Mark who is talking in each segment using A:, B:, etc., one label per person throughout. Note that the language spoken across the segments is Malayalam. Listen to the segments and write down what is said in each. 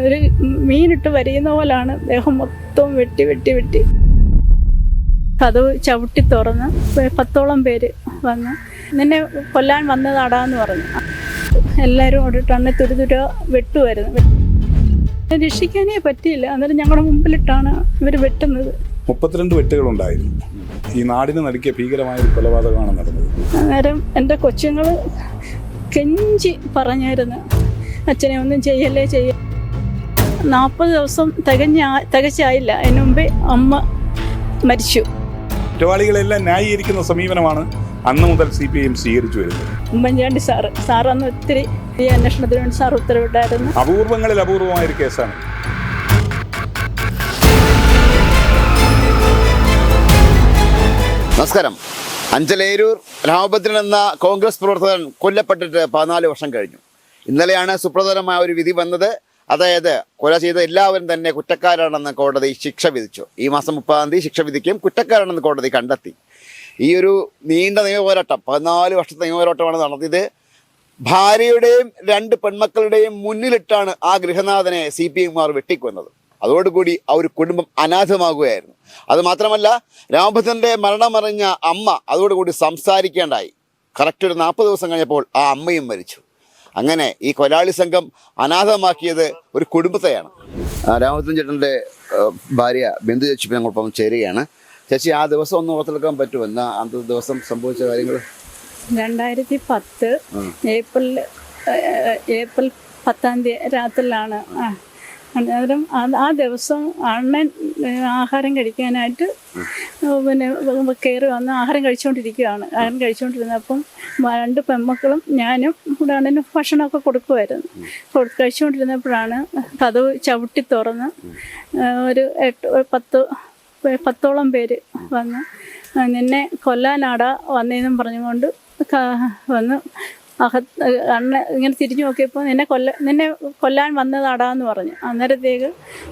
A: ഒരു മീനിട്ട് വരിയുന്ന പോലാണ് ദേഹം മൊത്തം വെട്ടി വെട്ടി വെട്ടി. അത് ചവിട്ടി തുറന്ന് പത്തോളം പേര് വന്ന് നിന്നെ കൊല്ലാൻ വന്നതാടാന്ന് പറഞ്ഞു. എല്ലാവരും ഓടിട്ടാണ് തുരുതുര വെട്ടുമായിരുന്നു രക്ഷിക്കാനേ പറ്റിയില്ല. അന്നേരം ഞങ്ങളുടെ മുമ്പിലിട്ടാണ് ഇവർ വെട്ടുന്നത്.
B: മുപ്പത്തിരണ്ട് വെട്ടുകളുണ്ടായിരുന്നു. ഈ നാടിന് നടുക്കിയ ഭീകരമായ ഒരു കൊലപാതകമാണ് നടന്നത്.
A: അന്നേരം എന്റെ കൊച്ചുങ്ങൾ കെഞ്ചി പറഞ്ഞായിരുന്നു. അച്ഛനെ ഒന്നും ചെയ്യല്ലേ ചെയ്യ നാൽപ്പത് ദിവസം തികഞ്ഞ തികച്ചായില്ല. അതിന് മുമ്പേ അമ്മ മരിച്ചു.
B: കുറ്റവാളികളെല്ലാം ന്യായീകരിക്കുന്ന സമീപനമാണ് അന്ന് മുതൽ സി പി ഐ എം സ്വീകരിച്ചു വരുന്നത്.
A: ഉമ്മൻചാണ്ടി സാറ് സാർ അന്ന് ഒത്തിരി ഈ അന്വേഷണത്തിന് വേണ്ടി സാർ ഉത്തരവിട്ടായിരുന്നു.
B: അപൂർവങ്ങളിൽ അപൂർവമായ ഒരു കേസാണ്.
C: നമസ്കാരം. അഞ്ചലേരൂർ രാമഭദ്രൻ എന്ന കോൺഗ്രസ് പ്രവർത്തകൻ കൊല്ലപ്പെട്ടിട്ട് പതിനാല് വർഷം കഴിഞ്ഞു. ഇന്നലെയാണ് സുപ്രധാനമായ ഒരു വിധി വന്നത്. അതായത് കൊല ചെയ്ത എല്ലാവരും തന്നെ കുറ്റക്കാരാണെന്ന് കോടതി ശിക്ഷ വിധിച്ചു. ഈ മാസം മുപ്പതാം തീയതി ശിക്ഷ വിധിക്കും കുറ്റക്കാരാണെന്ന് കോടതി കണ്ടെത്തി. ഈ ഒരു നീണ്ട നിയമപോരാട്ടം പതിനാല് വർഷത്തെ നിയമപോരാട്ടമാണ് നടത്തിയത്. ഭാര്യയുടെയും രണ്ട് പെൺമക്കളുടെയും മുന്നിലിട്ടാണ് ആ ഗൃഹനാഥനെ സി പി എംമാർ വെട്ടിക്കൊന്നത്. അതോടുകൂടി ആ ഒരു കുടുംബം അനാഥമാകുകയായിരുന്നു. അത് മാത്രമല്ല രാമഭദ്രന്റെ മരണമറിഞ്ഞ അമ്മ അതോടുകൂടി സംസാരിക്കേണ്ടായി. കറക്റ്റ് ഒരു നാൽപ്പത് ദിവസം കഴിഞ്ഞപ്പോൾ ആ അമ്മയും മരിച്ചു. അങ്ങനെ ഈ കൊലാളി സംഘം അനാഥമാക്കിയത് ഒരു കുടുംബത്തെയാണ്. രാമചന്ദ്രൻ ചേട്ടന്റെ ഭാര്യ ബിന്ദു ചേച്ചി ഞങ്ങളൊപ്പം ചേരുകയാണ്. ചേച്ചി ആ ദിവസം ഒന്ന് ഓർത്തെടുക്കാൻ പറ്റുമോ എന്നാ അന്ത ദിവസം സംഭവിച്ച കാര്യങ്ങൾ?
A: രണ്ടായിരത്തി പത്ത് ഏപ്രിൽ ഏപ്രിൽ പത്താം തീയതി രാത്രിയിലാണ് അന്നേരം ആ- ദിവസം അണ്ണൻ ആഹാരം കഴിക്കാനായിട്ട് പിന്നെ കയറി വന്ന് ആഹാരം കഴിച്ചുകൊണ്ടിരിക്കുകയാണ് ആഹാരം കഴിച്ചുകൊണ്ടിരുന്നപ്പം രണ്ട് പെൺമക്കളും ഞാനും കൂടെ അണ്ണന് ഭക്ഷണമൊക്കെ കൊടുക്കുമായിരുന്നു കൊടു- കഴിച്ചുകൊണ്ടിരുന്നപ്പോഴാണ് കഥവ് ചവിട്ടി തുറന്ന് ഒരു എട്ട് പത്ത് പത്തോളം പേര് വന്ന് നിന്നെ കൊല്ലാനാടാ വന്നതെന്നും പറഞ്ഞുകൊണ്ട് വന്ന് അകത്ത് അണ്ണ ഇങ്ങനെ തിരിഞ്ഞു നോക്കിയപ്പോൾ നിന്നെ കൊല്ല നിന്നെ കൊല്ലാൻ വന്നതാടാന്ന് പറഞ്ഞു. അന്നേരത്തേക്ക്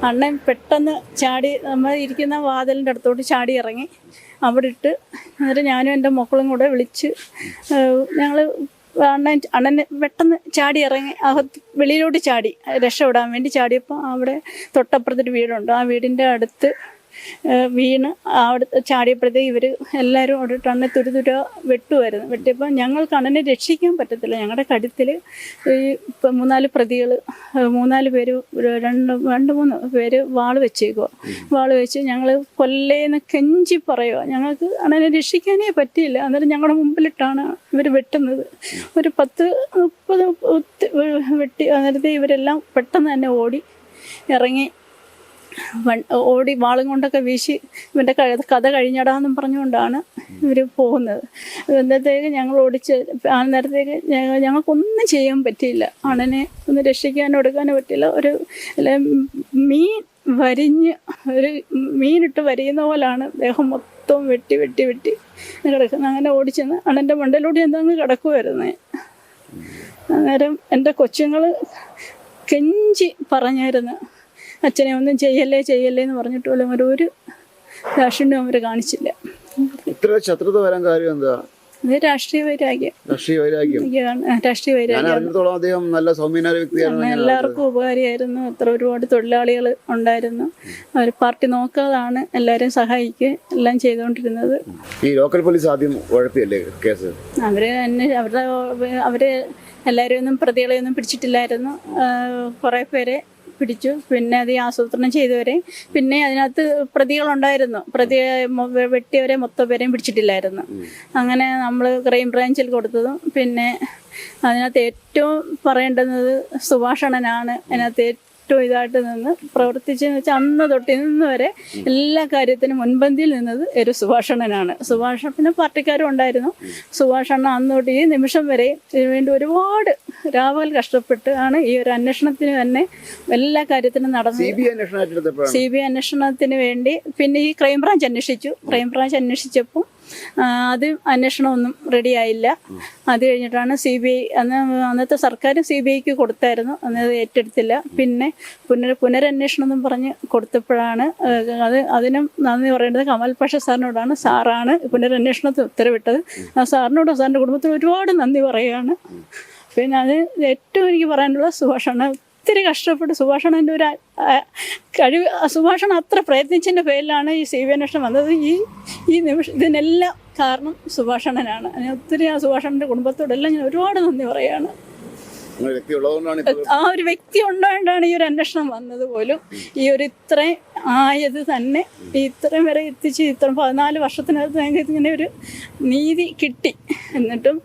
A: അണ്ണൻ പെട്ടെന്ന് ചാടി നമ്മൾ ഇരിക്കുന്ന വാതിലിന്റെ അടുത്തോട്ട് ചാടി ഇറങ്ങി. അവിടെ ഇട്ട് അന്നേരം ഞാനും എന്റെ മക്കളും കൂടെ വിളിച്ച് ഞങ്ങൾ അണ്ണൻ അണ്ണൻ പെട്ടെന്ന് ചാടി ഇറങ്ങി. അകത്ത് വെളിയിലോട്ട് ചാടി. രക്ഷപ്പെടാൻ വേണ്ടി ചാടിയപ്പോൾ അവിടെ തൊട്ടപ്പുറത്തൊരു വീടുണ്ട്. ആ വീടിന്റെ അടുത്ത് വീണ് അവിടെ ചാടിയപ്പോഴത്തേക്ക് ഇവർ എല്ലാവരും അവിടെ ടണ്ണെ തുരുതുര വെട്ടുമായിരുന്നു വെട്ടിയപ്പോൾ ഞങ്ങൾക്ക് അണ്ണനെ രക്ഷിക്കാൻ പറ്റത്തില്ല. ഞങ്ങളുടെ കഴുത്തിൽ ഈ ഇപ്പം മൂന്നാൽ പ്രതികൾ മൂന്നാൽ പേര് രണ്ട് രണ്ട് മൂന്ന് പേര് വാൾ വെച്ചേക്കുക വാൾ വെച്ച് ഞങ്ങൾ കൊല്ലേന്ന് കെഞ്ചി പറയുക ഞങ്ങൾക്ക് അണ്ണനെ രക്ഷിക്കാനേ പറ്റിയില്ല. അന്നേരം ഞങ്ങളുടെ മുമ്പിലിട്ടാണ് ഇവർ വെട്ടുന്നത്. ഒരു പത്ത് മുപ്പത് വെട്ടി അന്നേരത്തെ ഇവരെല്ലാം പെട്ടെന്ന് തന്നെ ഓടി ഇറങ്ങി ഓടി വാളും കൊണ്ടൊക്കെ വീശി ഇവന്റെ കഥ കഴിഞ്ഞടാന്നും പറഞ്ഞുകൊണ്ടാണ് ഇവർ പോകുന്നത്. അന്നത്തേക്ക് ഞങ്ങൾ ഓടിച്ച് ആ നേരത്തേക്ക് ഞങ്ങൾ ഞങ്ങൾക്കൊന്നും ചെയ്യാൻ പറ്റിയില്ല. അണനെ ഒന്ന് രക്ഷിക്കാനോ എടുക്കാനോ പറ്റില്ല. ഒരു മീൻ വരിഞ്ഞ് ഒരു മീനിട്ട് വരിയുന്ന പോലാണ് ദേഹം മൊത്തം വെട്ടി വെട്ടി വെട്ടി കിടക്കുന്നത്. അങ്ങനെ ഓടിച്ചെന്ന് അണന്റെ മണ്ടയിലൂടെ എന്തങ്ങ് കിടക്കുമായിരുന്നേ അന്നേരം എന്റെ കൊച്ചുങ്ങൾ കെഞ്ചി പറഞ്ഞായിരുന്നു. അച്ഛനെ ഒന്നും ചെയ്യല്ലേ ചെയ്യല്ലേ എന്ന് പറഞ്ഞിട്ട് പോലും ഒരു ഒരു ദാക്ഷിണ്യം അവർ കാണിച്ചില്ല.
C: ഇത്ര ശത്രുത വരാൻ കാര്യം എന്താ?
A: ഇത് രാഷ്ട്രീയ വൈരാഗ്യം.
C: രാഷ്ട്രീയ വൈരാഗ്യം.
A: ആ, രാഷ്ട്രീയ
C: ഞാൻ
A: വൈരാഗ്യം
C: അദ്ദേഹം നല്ല സൗമ്യനായ വ്യക്തിയാണ്
A: എല്ലാവർക്കും ഉപകാരിയായിരുന്നു. അത്ര ഒരുപാട് തൊഴിലാളികൾ ഉണ്ടായിരുന്നു. അവർ പാർട്ടി നോക്കാതാണ് എല്ലാവരെയും സഹായിക്കുക എല്ലാം ചെയ്തുകൊണ്ടിരുന്നത്.
C: ഈ ലോക്കൽ പോലീസ് ആദ്യം ഉഴപ്പിയല്ലേ കേസ്?
A: അവർ തന്നെ അവരുടെ അവരെ എല്ലാരെയൊന്നും പ്രതികളെയൊന്നും പിടിച്ചിട്ടില്ലായിരുന്നു. കുറേ പേരെ പിടിച്ചു. പിന്നെ അത് ആസൂത്രണം ചെയ്തവരെ. പിന്നെ അതിനകത്ത് പ്രതികളുണ്ടായിരുന്നു. പ്രതി വെട്ടിയവരെ മൊത്തം പേരെയും പിടിച്ചിട്ടില്ലായിരുന്നു. അങ്ങനെ നമ്മൾ ക്രൈം ബ്രാഞ്ചിൽ കൊടുത്തതും. പിന്നെ അതിനകത്ത് ഏറ്റവും പറയേണ്ടുന്നത് സുഭാഷണനാണ് അതിനകത്ത് ഏറ്റവും ഇതായിട്ട് നിന്ന് പ്രവർത്തിച്ചെന്ന് വെച്ചാൽ അന്ന് തൊട്ട് ഇന്ന് വരെ എല്ലാ കാര്യത്തിനും മുൻപന്തിയിൽ നിന്നത് ഒരു സുഭാഷണനാണ് സുഭാഷ പിന്നെ പാർട്ടിക്കാരും ഉണ്ടായിരുന്നു. സുഭാഷണ്ണ അന്ന് തൊട്ട് ഈ നിമിഷം വരെ ഇതിനു വേണ്ടി ഒരുപാട് രാവൽ കഷ്ടപ്പെട്ട് ആണ് ഈ ഒരു അന്വേഷണത്തിന് തന്നെ എല്ലാ കാര്യത്തിനും
C: നടന്നു
A: സി ബി ഐ അന്വേഷണത്തിന് വേണ്ടി പിന്നെ ഈ ക്രൈംബ്രാഞ്ച് അന്വേഷിച്ചു. ക്രൈംബ്രാഞ്ച് അന്വേഷിച്ചപ്പോൾ അത് അന്വേഷണമൊന്നും റെഡിയായില്ല അത് കഴിഞ്ഞിട്ടാണ് സി ബി ഐ അന്ന് അന്നത്തെ സർക്കാരും സി ബി ഐക്ക് കൊടുത്തായിരുന്നു. അന്ന് ഏറ്റെടുത്തില്ല. പിന്നെ പുനർ പുനരന്വേഷണം എന്നും പറഞ്ഞ് കൊടുത്തപ്പോഴാണ് അത് അതിനും നന്ദി പറയേണ്ടത് കമൽ പാഷ സാറിനോടാണ്. സാറാണ് പുനരന്വേഷണത്തിന് ഉത്തരവിട്ടത്. ആ സാറിനോടും സാറിന്റെ കുടുംബത്തിന് ഒരുപാട് നന്ദി പറയുകയാണ്. പിന്നെ അത് ഏറ്റവും എനിക്ക് പറയാനുള്ള സുഭാഷാണ് ഒത്തിരി കഷ്ടപ്പെട്ട് സുഭാഷണന്റെ ഒരു കഴിവ് സുഭാഷണൻ അത്ര പ്രയത്നിച്ചതിന്റെ പേരിലാണ് ഈ സി വി അന്വേഷണം വന്നത്. ഈ ഈ നിമിഷം ഇതിനെല്ലാം കാരണം സുഭാഷണനാണ്. ഒത്തിരി ആ സുഭാഷണന്റെ കുടുംബത്തോടെല്ലാം ഞാൻ ഒരുപാട് നന്ദി പറയുകയാണ് ആ ഒരു വ്യക്തി ഉണ്ടായതുകൊണ്ടാണ് ഈ ഒരു അന്വേഷണം വന്നത് പോലും. ഈ ഒരു ഇത്രയും ആയത് തന്നെ ഈ ഇത്രയും വരെ എത്തിച്ച് ഇത്ര പതിനാല് വർഷത്തിനകത്ത് ഞങ്ങൾക്ക് ഇങ്ങനെ ഒരു നീതി കിട്ടി. എന്നിട്ടും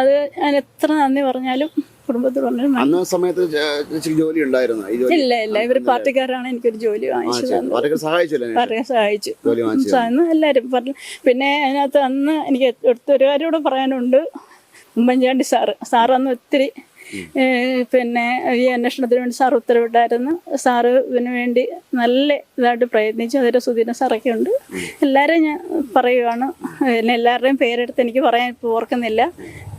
A: അത് ഞാൻ എത്ര നന്ദി പറഞ്ഞാലും കുടുംബത്തിൽ
C: അന്ന് സമയത്ത് ചേച്ചിക്ക് ജോലി ഉണ്ടായിരുന്നു.
A: ഇല്ല ഇല്ല. ഇവർ പാർട്ടിക്കാരാണ്. എനിക്കൊരു ജോലി വാങ്ങിച്ചു സഹായിച്ചു. എല്ലാരും പറഞ്ഞു. പിന്നെ അതിനകത്ത് അന്ന് എനിക്ക് എടുത്തൊരു കാര്യം കൂടെ പറയാനുണ്ട്. ഉമ്മൻചാണ്ടി സാറ്. സാറന്ന് ഒത്തിരി പിന്നെ ഈ അന്വേഷണത്തിന് വേണ്ടി സാർ ഉത്തരവിട്ടായിരുന്നു. സാറ് ഇതിനു വേണ്ടി നല്ല ഇതായിട്ട് പ്രയത്നിച്ചു. അതിന്റെ സുധീരൻ സാറൊക്കെ ഉണ്ട്. എല്ലാവരെയും ഞാൻ പറയുവാണ്. പിന്നെ എല്ലാവരുടെയും പേരെടുത്ത് എനിക്ക് പറയാൻ ഇപ്പോൾ ഓർക്കുന്നില്ല.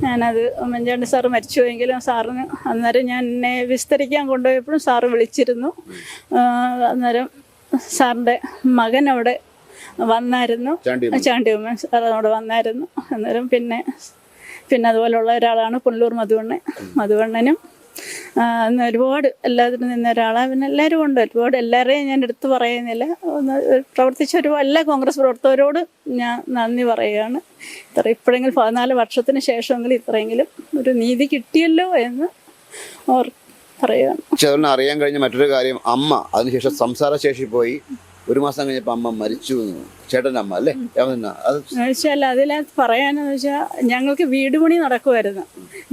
A: ഞാനത് ഉമ്മൻചാണ്ടി സാറ് മരിച്ചുവെങ്കിലും സാറിന് അന്നേരം ഞാൻ എന്നെ വിസ്തരിക്കാൻ കൊണ്ടുപോയപ്പോഴും സാറ് വിളിച്ചിരുന്നു. അന്നേരം സാറിന്റെ മകൻ അവിടെ വന്നായിരുന്നു.
C: ചാണ്ടി
A: ചാണ്ടി ഉമ്മൻ സാർ അവിടെ വന്നായിരുന്നു. അന്നേരം പിന്നെ പിന്നെ അതുപോലുള്ള ഒരാളാണ് പുനലൂർ മധുവണ്ണൻ. മധുവണ്ണനും ഒരുപാട് എല്ലാത്തിനും നിന്ന ഒരാളാണ് പിന്നെ എല്ലാവരും ഉണ്ട്. ഒരുപാട് എല്ലാവരെയും ഞാൻ എടുത്തു പറയുന്നില്ല. ഒന്ന് പ്രവർത്തിച്ച ഒരു എല്ലാ കോൺഗ്രസ് പ്രവർത്തകരോട് ഞാൻ നന്ദി പറയുകയാണ്. ഇത്ര ഇപ്പോഴെങ്കിലും പതിനാല് വർഷത്തിന് ശേഷമെങ്കിലും ഇത്രയെങ്കിലും ഒരു നീതി കിട്ടിയല്ലോ എന്ന് ഓർ പറയുകയാണ്.
C: അറിയാൻ കഴിഞ്ഞ മറ്റൊരു കാര്യം അമ്മ അതിനുശേഷം സംസാരശേഷി പോയി. ഒരു മാസം കഴിഞ്ഞപ്പോൾ അമ്മ മരിച്ചു. ചേട്ടന്റെ അമ്മ അല്ലേ? അത്
A: വെച്ചാൽ അതിനകത്ത് പറയാനെന്ന് വെച്ചാൽ ഞങ്ങൾക്ക് വീട് പണി നടക്കുമായിരുന്നു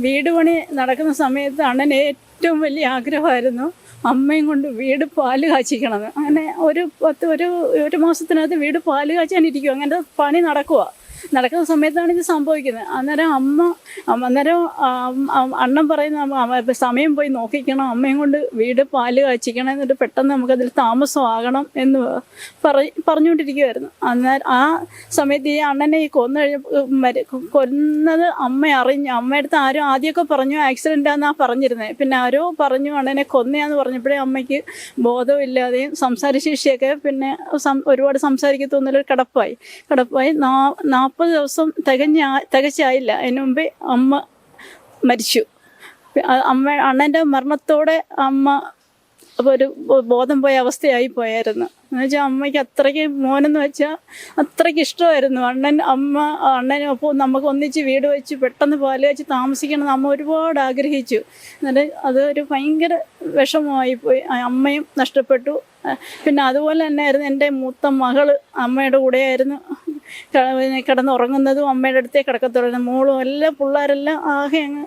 A: വീട് പണി നടക്കുന്ന സമയത്ത് അണ്ണൻ ഏറ്റവും വലിയ ആഗ്രഹമായിരുന്നു അമ്മയും കൊണ്ട് വീട് പാൽ കാച്ചിക്കണത് അങ്ങനെ ഒരു പത്ത് ഒരു ഒരു മാസത്തിനകത്ത് വീട് പാൽ കാച്ചാനിരിക്കും അങ്ങനെ പണി നടക്കുക നടക്കുന്ന സമയത്താണ് ഇത് സംഭവിക്കുന്നത്. അന്നേരം അമ്മ അന്നേരം അണ്ണൻ പറയുന്ന സമയം പോയി നോക്കിക്കണം. അമ്മയും കൊണ്ട് വീട് പാൽ കാച്ചിക്കണം എന്നിട്ട് പെട്ടെന്ന് നമുക്കതിൽ താമസമാകണം എന്ന് പറഞ്ഞ് പറഞ്ഞുകൊണ്ടിരിക്കുമായിരുന്നു അന്നേരം ആ സമയത്ത് ഈ അണ്ണനെ ഈ കൊന്നു കഴിഞ്ഞ കൊന്നത് അമ്മ അറിഞ്ഞു അമ്മയടുത്ത് ആരും ആദ്യമൊക്കെ പറഞ്ഞു ആക്സിഡന്റ് ആണെന്നാണ് പറഞ്ഞിരുന്നത് പിന്നെ ആരോ പറഞ്ഞു അണ്ണനെ കൊന്നയാന്ന് പറഞ്ഞപ്പോഴേ അമ്മയ്ക്ക് ബോധമില്ലാതെയും സംസാരശേഷിയൊക്കെ പിന്നെ ഒരുപാട് സംസാരിക്കത്തൊന്നുമില്ല കിടപ്പായി. കിടപ്പായി നാ നാൽപ്പത് ദിവസം തികഞ്ഞ തികച്ചായില്ല. അതിന് മുമ്പേ അമ്മ മരിച്ചു. അമ്മ അണ്ണന്റെ മരണത്തോടെ അമ്മ ഒരു ബോധം പോയ അവസ്ഥയായി പോയായിരുന്നു. എന്ന് വെച്ചാൽ അമ്മയ്ക്ക് അത്രയ്ക്ക് മോനെന്ന് വെച്ചാൽ അത്രയ്ക്ക് ഇഷ്ടമായിരുന്നു. അണ്ണൻ അമ്മ അണ്ണനും അപ്പോൾ നമുക്ക് ഒന്നിച്ച് വീട് വെച്ച് പെട്ടെന്ന് പാൽ വെച്ച് താമസിക്കണമെന്ന് അമ്മ ഒരുപാട് ആഗ്രഹിച്ചു. എന്നിട്ട് അതൊരു ഭയങ്കര വിഷമമായി പോയി. അമ്മയും നഷ്ടപ്പെട്ടു. പിന്നെ അതുപോലെ തന്നെ ആയിരുന്നു എന്റെ മൂത്ത മകൾ അമ്മയുടെ കൂടെയായിരുന്നു. കിടന്നുറങ്ങുന്നതും അമ്മയുടെ അടുത്തേ കിടക്കത്തുള്ളൂ. മോളും എല്ലാം പിള്ളേരെല്ലാം ആകെ അങ്ങ്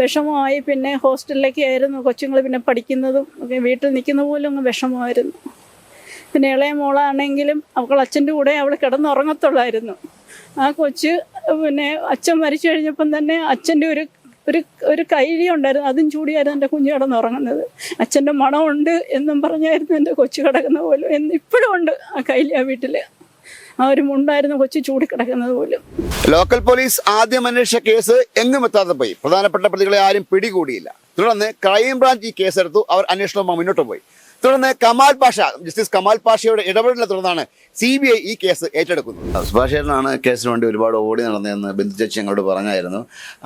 A: വിഷമമായി. പിന്നെ ഹോസ്റ്റലിലേക്ക് ആയിരുന്നു. കൊച്ചുങ്ങൾ പിന്നെ പഠിക്കുന്നതും ഒക്കെ വീട്ടിൽ നിൽക്കുന്ന പോലും അങ്ങ് വിഷമമായിരുന്നു. പിന്നെ ഇളയ മോളാണെങ്കിലും അവൾ അച്ഛന്റെ കൂടെ അവൾ കിടന്നുറങ്ങത്തുള്ളായിരുന്നു. ആ കൊച്ച് പിന്നെ അച്ഛൻ മരിച്ചു കഴിഞ്ഞപ്പം തന്നെ അച്ഛന്റെ ഒരു ഒരു ഒരു കൈലി ഉണ്ടായിരുന്നു. അതും ചൂടിയായിരുന്നു എന്റെ കുഞ്ഞ് കിടന്നുറങ്ങുന്നത്. അച്ഛന്റെ മണമുണ്ട് എന്നും പറഞ്ഞായിരുന്നു എന്റെ കൊച്ചു കിടക്കുന്ന പോലും. എന്ന് ഇപ്പോഴും ഉണ്ട് ആ കൈലി ആ വീട്ടിൽ ആ ഒരു മുണ്ടായിരുന്നു കൊച്ചു ചൂടി കിടക്കുന്നത് പോലും.
C: ലോക്കൽ പോലീസ് ആദ്യം അന്വേഷിച്ച കേസ് എങ്ങും എത്താതെ പോയി. പ്രധാനപ്പെട്ട പ്രതികളെ ആരും പിടികൂടിയില്ല. തുടർന്ന് ക്രൈംബ്രാഞ്ച് ഈ കേസെടുത്തു. അവർ അന്വേഷണവുമായി മുന്നോട്ട് പോയി. തുടർന്ന് കമാൽ പാഷ ജസ്റ്റിസ് കമാൽ പാഷയുടെ ഇടപെടലിനെ തുടർന്നാണ് സി ബി ഐ ഈ കേസ് ഏറ്റെടുക്കുന്നത്. സുഭാഷേട്ടനാണ് കേസിന് വേണ്ടി ഒരുപാട് ഓടി നടന്നതെന്ന് ബിന്ദു ചേച്ചി ഞങ്ങളോട് പറഞ്ഞായിരുന്നു.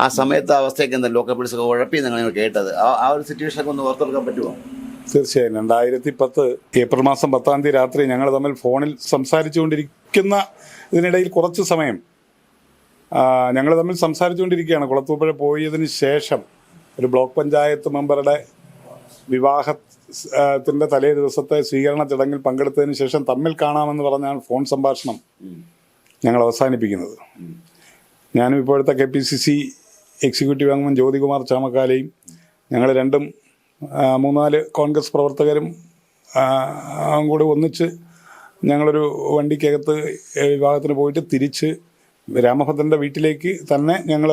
C: ആ സമയത്ത് അവസ്ഥയ്ക്ക് എന്താ? ലോക്കൽ പോലീസ് ഒക്കെ ഉഴപ്പി ഞങ്ങൾ കേട്ടത്. ആ ആ ഒരു സിറ്റുവേഷനൊക്കെ ഒന്ന് ഓർത്തെടുക്കാൻ പറ്റുമോ?
B: തീർച്ചയായും. രണ്ടായിരത്തി പത്ത് ഏപ്രിൽ മാസം പത്താം തീയതി രാത്രി ഞങ്ങൾ തമ്മിൽ ഫോണിൽ സംസാരിച്ചുകൊണ്ടിരിക്കുന്ന ഇതിനിടയിൽ കുറച്ച് സമയം ഞങ്ങൾ തമ്മിൽ സംസാരിച്ചുകൊണ്ടിരിക്കുകയാണ്. കുളത്തൂപ്പുഴ പോയതിന് ശേഷം ഒരു ബ്ലോക്ക് പഞ്ചായത്ത് മെമ്പറുടെ വിവാഹത്തിന്റെ തലേ ദിവസത്തെ സ്വീകരണ ചടങ്ങിൽ പങ്കെടുത്തതിന് ശേഷം തമ്മിൽ കാണാമെന്ന് പറഞ്ഞാണ് ഫോൺ സംഭാഷണം ഞങ്ങൾ അവസാനിപ്പിക്കുന്നത്. ഞാനും ഇപ്പോഴത്തെ K P C C executive അംഗം ജ്യോതികുമാർ ചാമക്കാലയും ഞങ്ങൾ രണ്ടും മൂന്നാൽ കോൺഗ്രസ് പ്രവർത്തകരും കൂടെ ഒന്നിച്ച് ഞങ്ങളൊരു വണ്ടിക്കകത്ത് വിവാഹത്തിന് പോയിട്ട് തിരിച്ച് രാമഭദ്രന്റെ വീട്ടിലേക്ക് തന്നെ ഞങ്ങൾ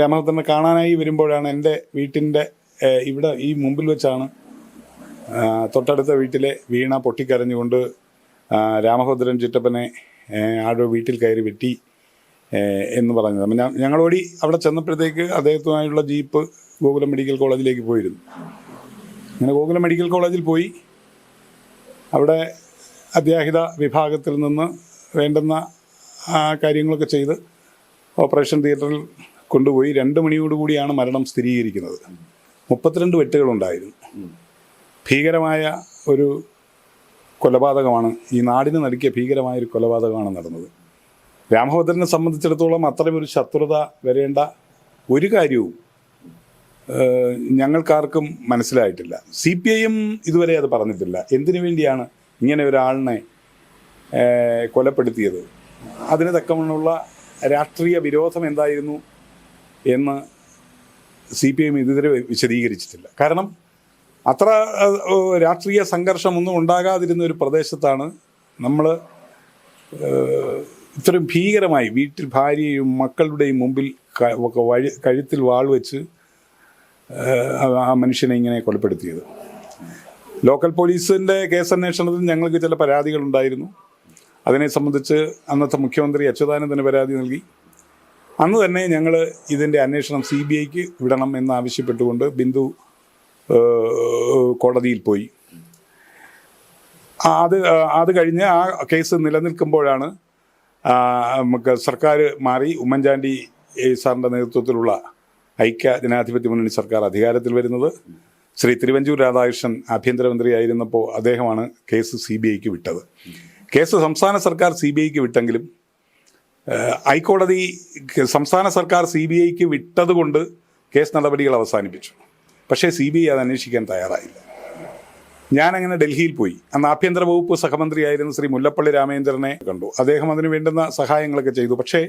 B: രാമഭദ്രനെ കാണാനായി വരുമ്പോഴാണ് എന്റെ വീട്ടിന്റെ ഇവിടെ ഈ മുമ്പിൽ വെച്ചാണ് തൊട്ടടുത്ത വീട്ടിലെ വീണ പൊട്ടിക്കരഞ്ഞുകൊണ്ട് രാമഭദ്രൻ ചിറ്റപ്പനെ ആടെ വീട്ടിൽ കയറി വെട്ടി എന്ന് പറഞ്ഞത്. അപ്പം ഞങ്ങളോടി അവിടെ ചെന്നപ്പോഴത്തേക്ക് അദ്ദേഹത്തുമായുള്ള ജീപ്പ് ഗോകുലം മെഡിക്കൽ കോളേജിലേക്ക് പോയിരുന്നു. അങ്ങനെ ഗോകുലം മെഡിക്കൽ കോളേജിൽ പോയി. അവിടെ അത്യാഹിത വിഭാഗത്തിൽ നിന്ന് വേണ്ടുന്ന കാര്യങ്ങളൊക്കെ ചെയ്ത് ഓപ്പറേഷൻ തിയേറ്ററിൽ കൊണ്ടുപോയി. രണ്ട് മണിയോടുകൂടിയാണ് മരണം സ്ഥിരീകരിക്കുന്നത്. മുപ്പത്തിരണ്ട് വെട്ടുകളുണ്ടായിരുന്നു. ഭീകരമായ ഒരു കൊലപാതകമാണ് ഈ നാടിന് നടുക്കിയ ഭീകരമായ ഒരു കൊലപാതകമാണ് നടന്നത്. രാമഭദ്രനെ സംബന്ധിച്ചിടത്തോളം അത്തരമൊരു ശത്രുത വരേണ്ട ഒരു കാര്യവും ഞങ്ങൾക്കാർക്കും മനസ്സിലായിട്ടില്ല. സി പി ഐ എം ഇതുവരെ അത് പറഞ്ഞിട്ടില്ല. എന്തിനു വേണ്ടിയാണ് ഇങ്ങനെ ഒരാളിനെ കൊലപ്പെടുത്തിയത്? അതിന് തക്കമുള്ള രാഷ്ട്രീയ വിരോധം എന്തായിരുന്നു എന്ന് സി പി എം ഇതുവരെ വിശദീകരിച്ചിട്ടില്ല. കാരണം അത്ര രാഷ്ട്രീയ സംഘർഷമൊന്നും ഉണ്ടാകാതിരുന്ന ഒരു പ്രദേശത്താണ് നമ്മൾ ഇത്രയും ഭീകരമായി വീട്ടിൽ ഭാര്യയും മക്കളുടെയും മുമ്പിൽ കഴുത്തിൽ വാൾ വെച്ച് ആ- മനുഷ്യനെ ഇങ്ങനെ കൊലപ്പെടുത്തിയത്. ലോക്കൽ പോലീസിന്റെ കേസ് അന്വേഷണത്തിൽ ഞങ്ങൾക്ക് ചില പരാതികളുണ്ടായിരുന്നു അതിനെ സംബന്ധിച്ച് അന്നത്തെ മുഖ്യമന്ത്രി അച്യുതാനന്ദന് പരാതി നൽകി. അന്ന് തന്നെ ഞങ്ങൾ ഇതിന്റെ അന്വേഷണം സി ബി ഐക്ക് വിടണം എന്നാവശ്യപ്പെട്ടുകൊണ്ട് ബിന്ദു കോടതിയിൽ പോയി. അത് അത് കഴിഞ്ഞ് ആ കേസ് നിലനിൽക്കുമ്പോഴാണ് സർക്കാർ മാറി ഉമ്മൻചാണ്ടി സാറിന്റെ നേതൃത്വത്തിലുള്ള ഐക്യ ജനാധിപത്യ മുന്നണി സർക്കാർ അധികാരത്തിൽ വരുന്നത്. ശ്രീ തിരുവഞ്ചൂർ രാധാകൃഷ്ണൻ ആഭ്യന്തരമന്ത്രിയായിരുന്നപ്പോൾ അദ്ദേഹമാണ് കേസ് സി ബി ഐക്ക് വിട്ടത്. കേസ് സംസ്ഥാന സർക്കാർ സി ബി ഐക്ക് വിട്ടെങ്കിലും ഹൈക്കോടതി സംസ്ഥാന സർക്കാർ സി ബി ഐക്ക് വിട്ടതുകൊണ്ട് കേസ് നടപടികൾ അവസാനിപ്പിച്ചു. പക്ഷേ സി ബി ഐ അത് അന്വേഷിക്കാൻ തയ്യാറായില്ല. ഞാനങ്ങനെ ഡൽഹിയിൽ പോയി. അന്ന് ആഭ്യന്തര വകുപ്പ് സഹമന്ത്രിയായിരുന്ന ശ്രീ മുല്ലപ്പള്ളി രാമേന്ദ്രനെ കണ്ടു. അദ്ദേഹം അതിന് വേണ്ടുന്ന സഹായങ്ങളൊക്കെ ചെയ്തു. പക്ഷേ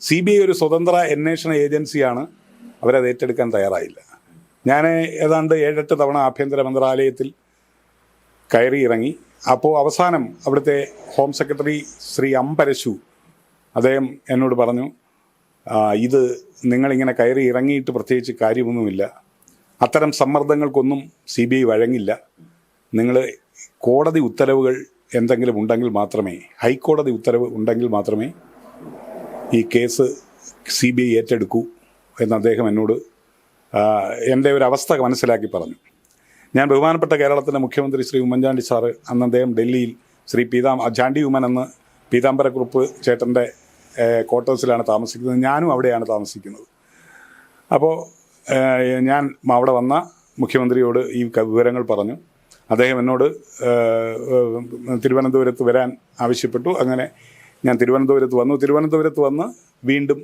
B: സി ഒരു സ്വതന്ത്ര അന്വേഷണ ഏജൻസിയാണ്. അവരത് ഏറ്റെടുക്കാൻ തയ്യാറായില്ല. ഞാൻ ഏതാണ്ട് ഏഴെട്ട് തവണ ആഭ്യന്തര മന്ത്രാലയത്തിൽ കയറി ഇറങ്ങി അപ്പോൾ അവസാനം അവിടുത്തെ ഹോം സെക്രട്ടറി ശ്രീ അംപരശു അദ്ദേഹം എന്നോട് പറഞ്ഞു "ആ, ഇത് നിങ്ങളിങ്ങനെ കയറി ഇറങ്ങിയിട്ട് പ്രത്യേകിച്ച് കാര്യമൊന്നുമില്ല. അത്തരം സമ്മർദ്ദങ്ങൾക്കൊന്നും സി ബി ഐ വഴങ്ങില്ല. നിങ്ങൾ കോടതി ഉത്തരവുകൾ എന്തെങ്കിലും ഉണ്ടെങ്കിൽ മാത്രമേ ഹൈക്കോടതി ഉത്തരവ് ഉണ്ടെങ്കിൽ മാത്രമേ ഈ കേസ് സി ബി ഐ ഏറ്റെടുക്കൂ. എന്ന് അദ്ദേഹം എന്നോട് എന്റെ ഒരു അവസ്ഥ മനസ്സിലാക്കി പറഞ്ഞു. ഞാൻ ബഹുമാനപ്പെട്ട കേരളത്തിന്റെ മുഖ്യമന്ത്രി ശ്രീ ഉമ്മൻചാണ്ടി സാറ് അന്ന് അദ്ദേഹം ഡൽഹിയിൽ ശ്രീ പീതാം ചാണ്ടി ഉമ്മൻ എന്ന പീതാംബരക്കുറുപ്പ് ചേട്ടന്റെ ക്വാർട്ടേഴ്സിലാണ് താമസിക്കുന്നത്. ഞാനും അവിടെയാണ് താമസിക്കുന്നത്. അപ്പോൾ ഞാൻ അവിടെ വന്ന മുഖ്യമന്ത്രിയോട് ഈ വിവരങ്ങൾ പറഞ്ഞു. അദ്ദേഹം എന്നോട് തിരുവനന്തപുരത്ത് വരാൻ ആവശ്യപ്പെട്ടു. അങ്ങനെ ഞാൻ തിരുവനന്തപുരത്ത് വന്നു. തിരുവനന്തപുരത്ത് വന്ന് വീണ്ടും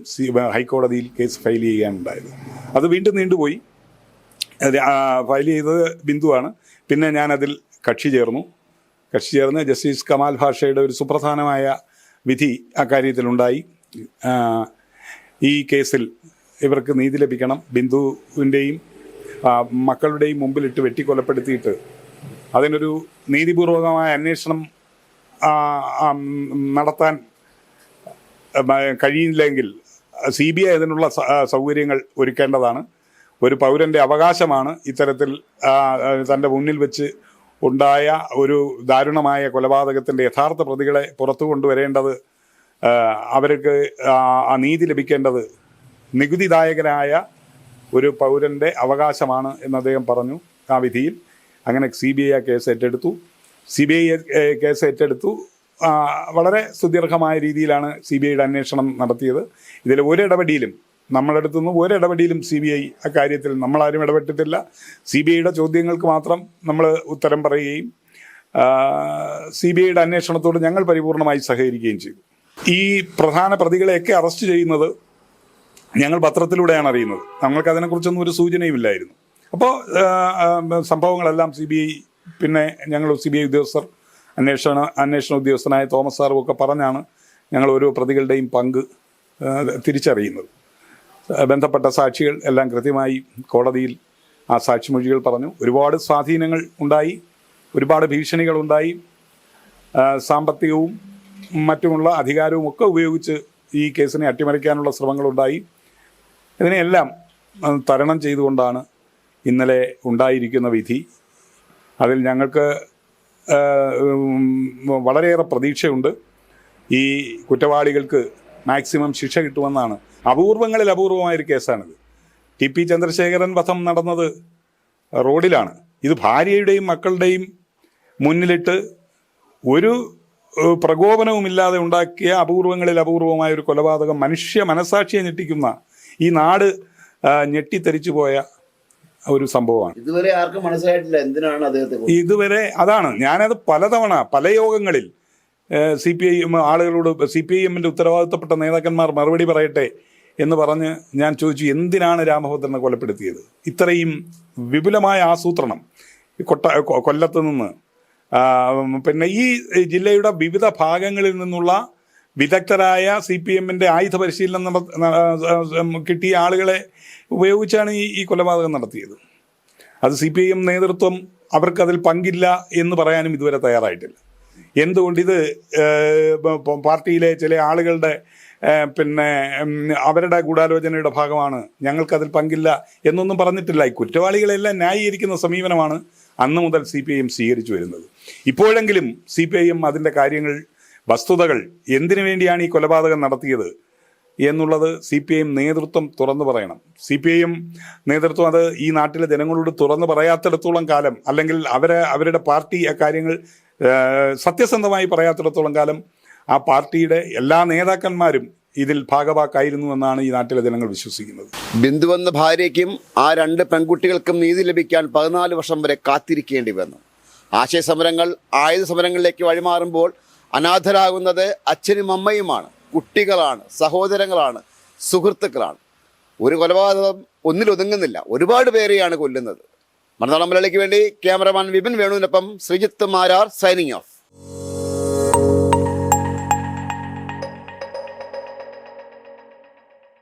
B: ഹൈക്കോടതിയിൽ കേസ് ഫയൽ ചെയ്യാനുണ്ടായത് അത് വീണ്ടും നീണ്ടുപോയി. ഫയൽ ചെയ്തത് ബിന്ദുവാണ്. പിന്നെ ഞാനതിൽ കക്ഷി ചേർന്നു. കക്ഷി ചേർന്ന് ജസ്റ്റിസ് കമാൽ ഭാഷയുടെ ഒരു സുപ്രധാനമായ വിധി അക്കാര്യത്തിലുണ്ടായി കാര്യത്തിലുണ്ടായി. ഈ കേസിൽ ഇവർക്ക് നീതി ലഭിക്കണം. ബിന്ദുവിന്റെയും മക്കളുടെയും മുമ്പിലിട്ട് വെട്ടിക്കൊലപ്പെടുത്തിയിട്ട് അതിനൊരു നീതിപൂർവകമായ അന്വേഷണം നടത്താൻ കഴിയില്ലെങ്കിൽ സി ബി ഐ അതിനുള്ള സൗകര്യങ്ങൾ ഒരുക്കേണ്ടതാണ്. ഒരു പൗരന്റെ അവകാശമാണ് ഇത്തരത്തിൽ തന്റെ മുന്നിൽ വെച്ച് ഉണ്ടായ ഒരു ദാരുണമായ കൊലപാതകത്തിന്റെ യഥാർത്ഥ പ്രതികളെ പുറത്തു കൊണ്ടുവരേണ്ടത് അവർക്ക് ആ, നീതി ലഭിക്കേണ്ടത് നികുതിദായകനായ ഒരു പൗരന്റെ അവകാശമാണ് എന്ന് അദ്ദേഹം പറഞ്ഞു ആ വിധിയിൽ. അങ്ങനെ സി ബി ഐ ആ കേസ് ഏറ്റെടുത്തു. സി ബി ഐ കേസ് ഏറ്റെടുത്തു. വളരെ സുദീർഘമായ രീതിയിലാണ് സി ബി ഐയുടെ അന്വേഷണം നടത്തിയത്. ഇതിൽ ഒരിടപടിയിലും നമ്മളെടുത്തുനിന്ന് ഒരിടപടിയിലും സി ബി ഐ അക്കാര്യത്തിൽ നമ്മളാരും ഇടപെട്ടിട്ടില്ല. സി ബി ഐയുടെ ചോദ്യങ്ങൾക്ക് മാത്രം നമ്മൾ ഉത്തരം പറയുകയും സി ബി ഐയുടെ അന്വേഷണത്തോട് ഞങ്ങൾ പരിപൂർണമായി സഹകരിക്കുകയും ചെയ്തു. ഈ പ്രധാന പ്രതികളെയൊക്കെ അറസ്റ്റ് ചെയ്യുന്നത് ഞങ്ങൾ പത്രത്തിലൂടെയാണ് അറിയുന്നത്. ഞങ്ങൾക്ക് അതിനെക്കുറിച്ചൊന്നും ഒരു സൂചനയും ഇല്ലായിരുന്നു. അപ്പോൾ സംഭവങ്ങളെല്ലാം സി ബി ഐ പിന്നെ ഞങ്ങൾ സി ബി ഐ ഉദ്യോഗസ്ഥർ അന്വേഷണ അന്വേഷണ ഉദ്യോഗസ്ഥനായ തോമസ് സാറും ഒക്കെ പറഞ്ഞാണ് ഞങ്ങൾ ഓരോ പ്രതികളുടെയും പങ്ക് തിരിച്ചറിയുന്നത്. ബന്ധപ്പെട്ട സാക്ഷികൾ എല്ലാം കൃത്യമായി കോടതിയിൽ ആ സാക്ഷിമൊഴികൾ പറഞ്ഞു. ഒരുപാട് സ്വാധീനങ്ങൾ ഉണ്ടായി ഒരുപാട് ഭീഷണികളുണ്ടായി സാമ്പത്തികവും മറ്റുമുള്ള അധികാരവും ഒക്കെ ഉപയോഗിച്ച് ഈ കേസിനെ അട്ടിമറിക്കാനുള്ള ശ്രമങ്ങളുണ്ടായി ഇതിനെയെല്ലാം തരണം ചെയ്തുകൊണ്ടാണ് ഇന്നലെ ഉണ്ടായിരിക്കുന്ന വിധി. അതിൽ ഞങ്ങൾക്ക് വളരെയേറെ പ്രതീക്ഷയുണ്ട്. ഈ കുറ്റവാളികൾക്ക് മാക്സിമം ശിക്ഷ കിട്ടുമെന്നാണ്. അപൂർവങ്ങളിൽ അപൂർവമായൊരു കേസാണിത്. ടി പി ചന്ദ്രശേഖരൻ വധം നടന്നത് റോഡിലാണ്. ഇത് ഭാര്യയുടെയും മക്കളുടെയും മുന്നിലിട്ട് ഒരു പ്രകോപനവുമില്ലാതെ ഉണ്ടാക്കിയ അപൂർവങ്ങളിൽ അപൂർവമായ ഒരു കൊലപാതകം മനുഷ്യ മനസാക്ഷിയെ ഞെട്ടിക്കുന്ന ഈ നാട് ഞെട്ടിത്തെറിച്ചു പോയ ഒരു സംഭവമാണ്.
C: ഇതുവരെ ആർക്കും മനസ്സിലായിട്ടില്ല എന്തിനാണ് അദ്ദേഹത്തെ.
B: ഇതുവരെ അതാണ്. ഞാനത് പലതവണ പല യോഗങ്ങളിൽ സി പി ഐ എം ആളുകളോട് സി പി ഐ എമ്മിന്റെ ഉത്തരവാദിത്തപ്പെട്ട നേതാക്കന്മാർ മറുപടി പറയട്ടെ എന്ന് പറഞ്ഞ് ഞാൻ ചോദിച്ചു എന്തിനാണ് രാമഭദ്രനെ കൊലപ്പെടുത്തിയത്? ഇത്രയും വിപുലമായ ആസൂത്രണം കൊട്ട കൊല്ലത്ത് നിന്ന് പിന്നെ ഈ ജില്ലയുടെ വിവിധ ഭാഗങ്ങളിൽ നിന്നുള്ള വിദഗ്ധരായ സി പി എമ്മിന്റെ ആയുധ പരിശീലനം നട- കിട്ടിയ ആളുകളെ ഉപയോഗിച്ചാണ് ഈ ഈ കൊലപാതകം നടത്തിയത്. അത് സി പി എം നേതൃത്വം അവർക്കതിൽ പങ്കില്ല എന്ന് പറയാനും ഇതുവരെ തയ്യാറായിട്ടില്ല. എന്തുകൊണ്ട് ഇത് പാർട്ടിയിലെ ചില ആളുകളുടെ പിന്നെ അവരുടെ ഗൂഢാലോചനയുടെ ഭാഗമാണ് ഞങ്ങൾക്കതിൽ പങ്കില്ല എന്നൊന്നും പറഞ്ഞിട്ടില്ല. ഈ കുറ്റവാളികളെല്ലാം ന്യായീകരിക്കുന്ന സമീപനമാണ് അന്ന് മുതൽ സി പി ഐ എം സ്വീകരിച്ചു വരുന്നത്. ഇപ്പോഴെങ്കിലും സി പി ഐ എം അതിന്റെ കാര്യങ്ങൾ വസ്തുതകൾ എന്തിനു വേണ്ടിയാണ് ഈ കൊലപാതകം നടത്തിയത് എന്നുള്ളത് സി പി ഐ എം നേതൃത്വം തുറന്നു പറയണം. സി പി ഐ എം നേതൃത്വം അത് ഈ നാട്ടിലെ ജനങ്ങളോട് തുറന്നു പറയാത്തിടത്തോളം കാലം അല്ലെങ്കിൽ അവരെ അവരുടെ പാർട്ടി ആ കാര്യങ്ങൾ ആ, സത്യസന്ധമായി പറയാത്തിടത്തോളം കാലം ആ പാർട്ടിയുടെ എല്ലാ നേതാക്കന്മാരും ഇതിൽ ഭാഗവാക്കായിരുന്നു എന്നാണ് ഈ നാട്ടിലെ ജനങ്ങൾ വിശ്വസിക്കുന്നത്.
C: ബിന്ദുവെന്ന ഭാര്യയ്ക്കും ആ രണ്ട് പെൺകുട്ടികൾക്കും നീതി ലഭിക്കാൻ പതിനാല് വർഷം വരെ കാത്തിരിക്കേണ്ടി വന്നു. ആശയ സമരങ്ങൾ ആയുധ സമരങ്ങളിലേക്ക് വഴിമാറുമ്പോൾ അനാഥരാകുന്നത് അച്ഛനും അമ്മയുമാണ്. കുട്ടികളാണ് സഹോദരങ്ങളാണ് സുഹൃത്തുക്കളാണ്. ഒരു കൊലപാതകം ഒന്നിലൊതുങ്ങുന്നില്ല ഒരുപാട് പേരെയാണ് കൊല്ലുന്നത്. മണനാളം മലയാളിക്ക് വേണ്ടി ക്യാമറമാൻ വിപിൻ വേണുവിനൊപ്പം ശ്രീജിത്ത് മാരാർ സൈനിങ് ഓഫ്.